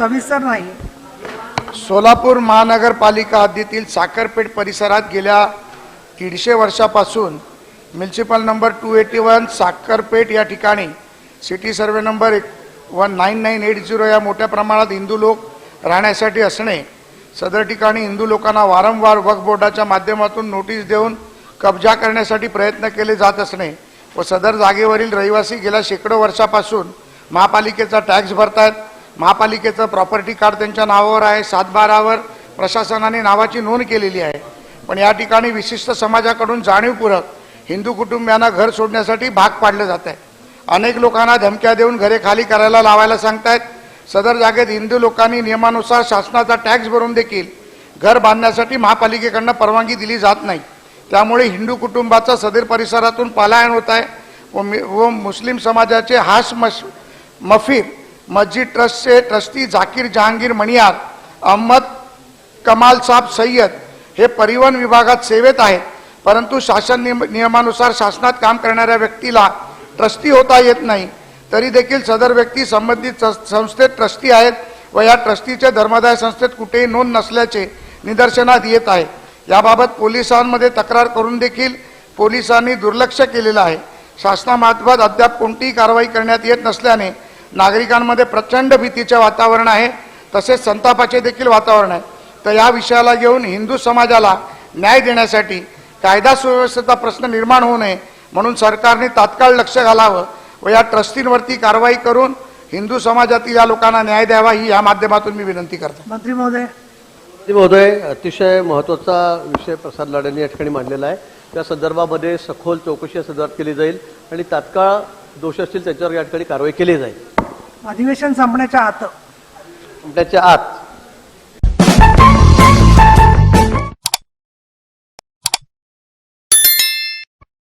सविस्तर नाही. सोलापूर महानगरपालिका हद्दीतील साखरपेठ परिसरात गेल्या दीडशे वर्षापासून municipal number two eighty one Sakharpeth या ठिकाणी सिटी सर्वे नंबर एक one nine nine eight zero या मोठ्या प्रमाणात हिंदू लोक राहण्यासाठी असणे सदर ठिकाणी हिंदू लोकांना वारंवार वक्फ बोर्डाच्या माध्यमातून नोटीस देऊन कब्जा करण्यासाठी प्रयत्न केले जात असणे व सदर जागेवरील रहिवासी गेल्या शेकडो वर्षापासून महापालिकेचा टॅक्स भरतायत. महापालिकेचं प्रॉपर्टी कार्ड त्यांच्या नावावर आहे सातबारावर. प्रशासनाने नावाची नोंद केलेली आहे. पण या ठिकाणी विशिष्ट समाजाकडून जाणीवपूर्वक हिंदू कुटुंबियांना घर सोडण्यासाठी भाग पाडलं जात आहे. अनेक लोकांना धमक्या देऊन घरे खाली करायला लावायला सांगतायत. सदर जागेत हिंदू लोकांनी नियमानुसार शासनाचा टॅक्स भरून देखील घर बांधण्यासाठी महापालिकेकडनं परवानगी दिली जात नाही. त्यामुळे हिंदू कुटुंबाचा सदर परिसरातून पलायन होत आहे व व मुस्लिम समाजाचे हास मश मफीर मस्जिद ट्रस्टचे ट्रस्टी झाकीर जहांगीर मणियार अहमद कमाल साहब सय्यद हे परिवहन विभागात सेवेत आहेत. परंतु शासन नियम नियमानुसार शासनात काम करणाऱ्या व्यक्तीला ट्रस्टी होता येत नाही. तरी देखील सदर व्यक्ती संबंधित संस्थेत ट्रस्टी आहेत व या ट्रस्टीचे धर्मादाय संस्थेत कुठेही नोंद नसल्याचे निदर्शनात येत आहे. याबाबत पोलिसांमध्ये तक्रार करून देखील पोलिसांनी दुर्लक्ष केलेलं आहे. शासनामार्फत अद्याप कोणतीही कारवाई करण्यात येत नसल्याने नागरिकांमध्ये प्रचंड भीतीचे वातावरण आहे तसेच संतापाचे देखील वातावरण आहे. तर या विषयाला घेऊन हिंदू समाजाला न्याय देण्यासाठी कायदा सुव्यवस्थेचा प्रश्न निर्माण होऊ नये म्हणून सरकारने तात्काळ लक्ष घालावं व या ट्रस्टींवरती कारवाई करून हिंदू समाजातील या लोकांना न्याय द्यावा ही या माध्यमातून मी विनंती करतो. मंत्री महोदय. श्री महोदय अतिशय महत्त्वाचा विषय प्रसाद लाडेंनी या ठिकाणी मांडलेला आहे. त्या संदर्भामध्ये सखोल चौकशी या संदर्भात केली जाईल आणि तात्काळ दोष असतील त्याच्यावर या ठिकाणी कारवाई केली जाईल. अधिवेशन संपण्याच्या आत. त्याच्या आत.